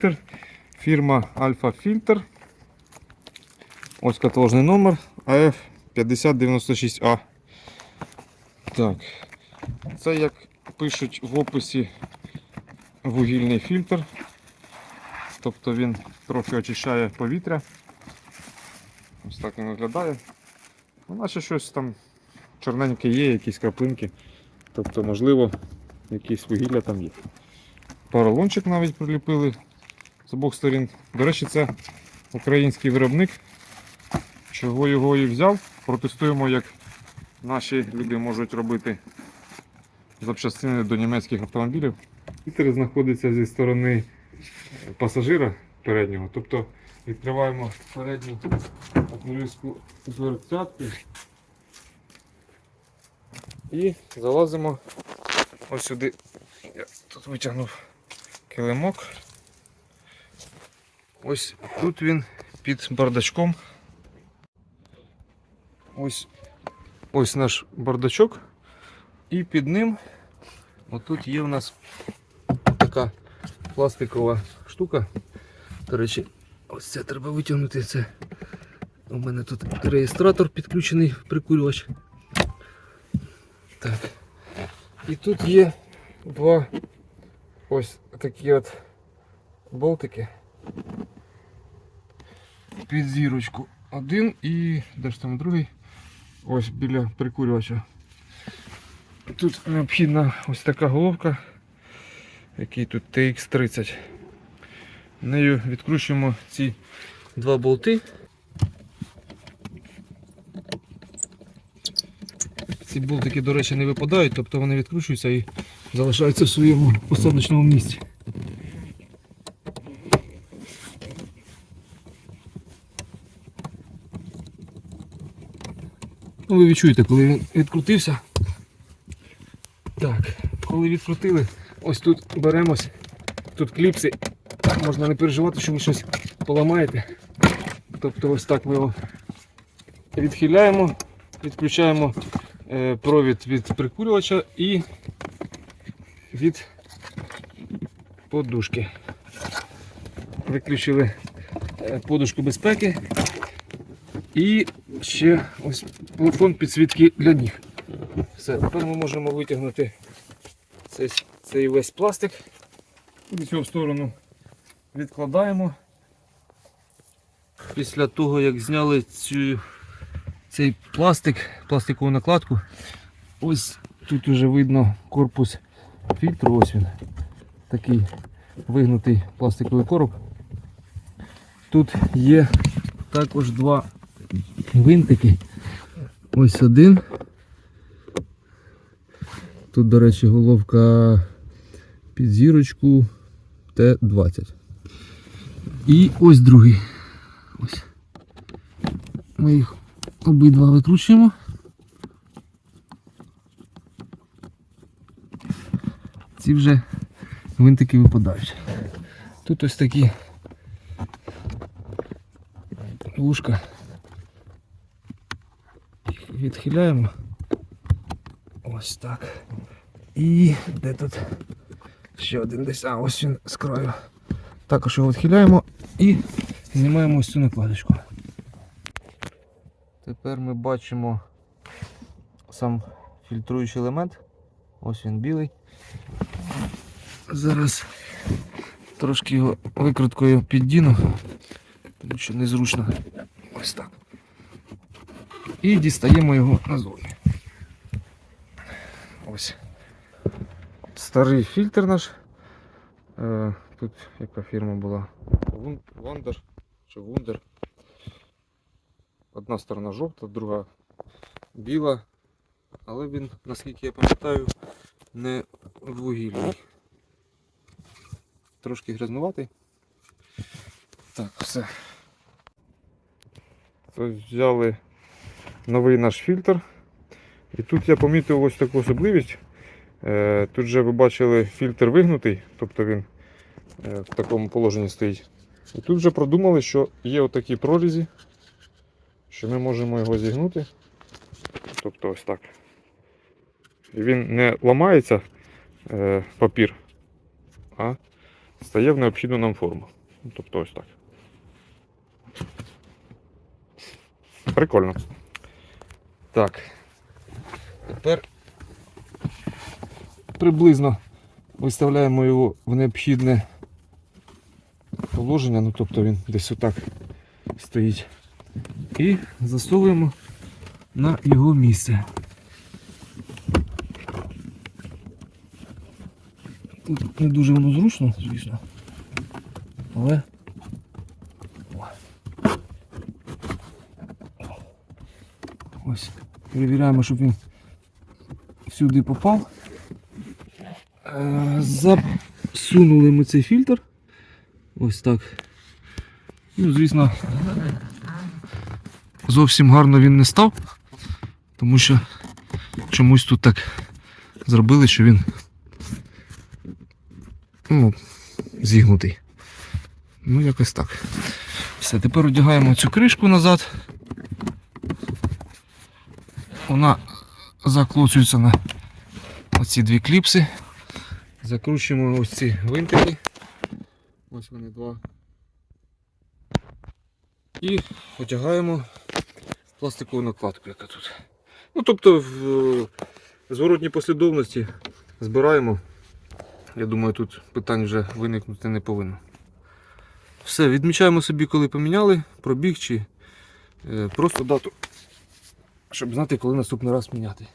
Фільтр. Фірма Альфа Фільтр. Ось каталожний номер АФ 5096А. Так. Це як пишуть в описі вугільний фільтр. Тобто він трохи очищає повітря. Ось так він виглядає. Ну, наче щось там чорненьке є, якісь краплинки. Тобто, можливо, якісь вугілля там є. Поролончик навіть приліпили з обох сторін. До речі, це український виробник. Чого його і взяв? Протестуємо, як наші люди можуть робити запчастини до німецьких автомобілів. Вітер знаходиться зі сторони пасажира переднього. Тобто відкриваємо передню пасажирську дверцятку і залазимо ось сюди. Я тут витягнув килимок. Ось тут він під бардачком. Ось, ось наш бардачок. І під ним отут є у нас така пластикова штука. До речі, ось це треба витягнути. Це у мене тут реєстратор підключений прикурювач. Так. І тут є два ось такі от болтики. Під зірочку один і де ж там другий? Ось біля прикурювача. Тут необхідна ось така головка, який тут TX30. Нею відкручуємо ці два болти. Ці болтики, до речі, не випадають, тобто вони відкручуються і залишаються в своєму посадочному місці. Ну, ви відчуєте, коли він відкрутився. Так, коли відкрутили, ось тут беремось, тут кліпси, можна не переживати, що ви щось поламаєте. Тобто ось так ми його відхиляємо, відключаємо е, провід від прикурювача і від подушки. Виключили е, подушку безпеки і ще ось плафон підсвітки для ніг. Все, тепер ми можемо витягнути цей, цей весь пластик. В цю сторону відкладаємо. Після того, як зняли цю, цей пластик, пластикову накладку, ось тут вже видно корпус фільтру, ось він. Такий вигнутий пластиковий короб. Тут є також два гвинтики. Ось один. Тут, до речі, головка під зірочку Т-20. І ось другий. Ось. Ми їх обидва викручуємо. Ці вже гвинтики випадають. Тут ось такі вушка. Відхиляємо. Ось так. І де тут ще один десь. А, ось він з краю. Також його відхиляємо і знімаємо ось цю накладочку. Тепер ми бачимо сам фільтруючий елемент. Ось він білий. Зараз трошки його викруткою піддіну, тому що незручно. Ось так. І дістаємо його назовні. Ось. Старий фільтр наш. Е, Тут яка фірма була? Вондер чи Вундер. Одна сторона жовта, друга біла. Але він, наскільки я пам'ятаю, не вугільний. Трошки грязнуватий. Так, все. Ось взяли новий наш фільтр. І тут я помітив ось таку особливість. Е, Тут же ви бачили фільтр вигнутий, тобто він е, в такому положенні стоїть. І тут вже продумали, що є отакі прорізі, що ми можемо його зігнути. Тобто ось так. І він не ламається е, папір, а стає в необхідну нам форму. Тобто ось так. Прикольно. Так. Тепер приблизно виставляємо його в необхідне положення, ну тобто він десь отак стоїть. І засовуємо на його місце. Тут не дуже воно зручно, звісно. Але. О. Ось. Перевіряємо, щоб він сюди попав. Е, Засунули ми цей фільтр. Ось так. Ну, звісно, зовсім гарно він не став, тому що чомусь тут так зробили, що він ну, зігнутий. Ну, якось так. Все, тепер одягаємо цю кришку назад. Вона заклоцюється на оці дві кліпси. Закручуємо ось ці гвинтики. Ось вони два. І одягаємо пластикову накладку, яка тут. Ну, тобто в зворотній послідовності збираємо. Я думаю, тут питань вже виникнути не повинно. Все, відмічаємо собі, коли поміняли, пробіг чи е, просто дату, щоб знати, коли наступний раз міняти.